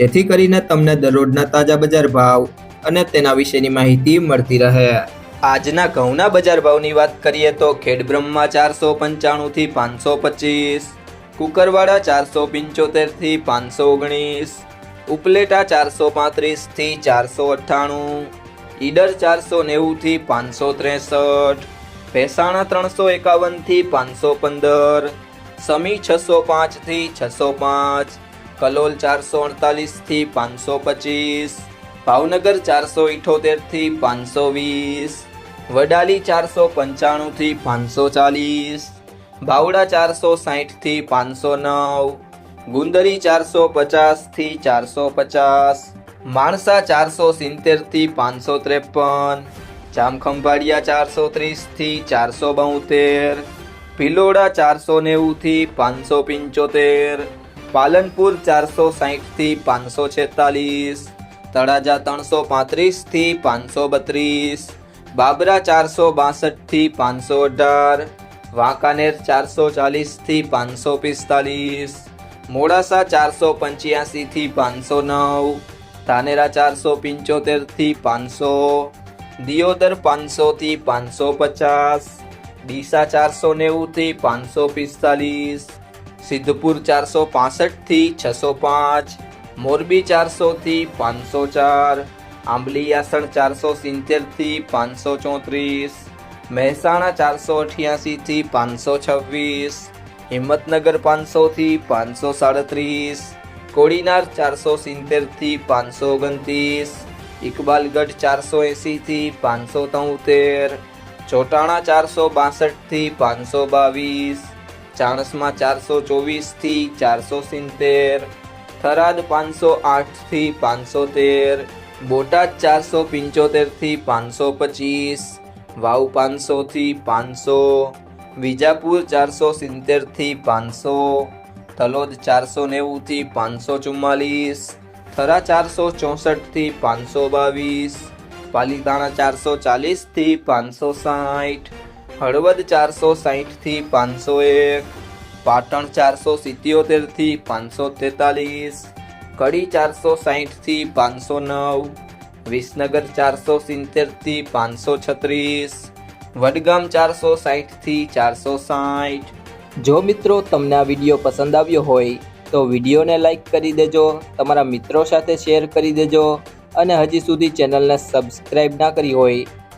જેથી કરીને તમને દરરોજના તાજા બજાર ભાવ અને તેના વિશેની માહિતી મળતી રહે. આજના ઘઉંના બજાર ભાવની વાત કરીએ તો ખેડબ્રહ્મા ચારસો પંચાણુંથી પાંચસો પચીસ કુકરવાડા ચારસો પંચોતેરથી પાંચસો ઓગણીસ, ઉપલેટા ચારસો પાંત્રીસથી ચારસો અઠ્ઠાણું, ઈડર ચારસો નેવુંથી પાંચસો ત્રેસઠ, ભેસાણા ત્રણસો એકાવનથી પાંચસો પંદર, સમી છસો પાંચથી છસો પાંચ કલોલ ચારસો અડતાલીસથી પાંચસો પચીસ, ભાવનગર ચારસો ઇઠોતેરથી પાંચસો વીસ, વડાલી ચારસો પંચાણુંથી પાંચસો ચાલીસ ભાવડા ચારસો સાહીઠથી પાંચસો નવ, ગુંદરી ચારસો પચાસથી ચારસો પચાસ, માણસા ચારસો સિત્તેરથી પાંચસો ત્રેપન, જામખંભાળિયા ચારસો ત્રીસથી ચારસો બોતેર, ભિલોડા ચારસો નેવુંથી પાંચસો પંચોતેર પાલનપુર ચારસો સાહીઠથી પાંચસો છેતાલીસ, તળાજા ત્રણસો પાંત્રીસથી પાંચસો બત્રીસ, બાબરા ચારસો બાસઠથી પાંચસો અઢાર, વાંકાનેર ચારસો ચાલીસથી પાંચસો પિસ્તાલીસ, મોડાસા ચારસો પંચ્યાસીથી પાંચસો નવ, ધાનેરા ચારસો પંચોતેરથી પાંચસો, દિયોદર પાંચસોથી પાંચસો પચાસ, ડીસા ચારસો નેવુંથી પાંચસો પિસ્તાલીસ સિદ્ધપુર ચારસો પાસઠથી છસો પાંચ, મોરબી ચારસોથી પાંચસો ચાર આંબલીયાસણ ચારસો સિત્તેરથી પાંચસો ચોત્રીસ, મહેસાણા ચારસો અઠ્યાસીથી પાંચસો છવ્વીસ, હિંમતનગર પાંચસોથી પાંચસો સાડત્રીસ, કોડીનાર ચારસો સિત્તેરથી પાંચસો ઓગણત્રીસ, ઇકબાલગઢ ચારસો એંસીથી પાંચસો તોતેર, ચોટાણા ચારસો બાસઠથી પાંચસો બાવીસ ચાણસમાં ચારસો ચોવીસથી ચારસો સિત્તેર, થરાદ પાંચસો આઠથી પાંચસો તેર, બોટાદ ચારસો પંચોતેરથી પાંચસો પચીસ, વાવ પાંચસોથી પાંચસો, વિજાપુર ચારસો સિત્તેરથી પાંચસો, તલોદ ચારસો નેવુંથી પાંચસો ચુમ્માલીસ, થરા ચારસો ચોસઠથી પાંચસો બાવીસ, પાલીતાણા ચારસો ચાલીસથી પાંચસો સાઠ હળવદ ચારસો સાહીઠથી પાંચસો એક, પાટણ ચારસો સિત્યોતેરથી પાંચસો તેતાલીસ, કડી ચારસો સાહીઠથી પાંચસો નવ, વિસનગર ચારસો સિત્તેરથી પાંચસો છત્રીસ, વડગામ ચારસો સાહીઠથી ચારસો સાઠ જો મિત્રો તમને આ વીડિયો પસંદ આવ્યો હોય, તો વિડીયોને લાઇક કરી દેજો, તમારા મિત્રો સાથે શેર કરી દેજો, અને હજી સુધી ચેનલને સબસ્ક્રાઈબ ના કરી હોય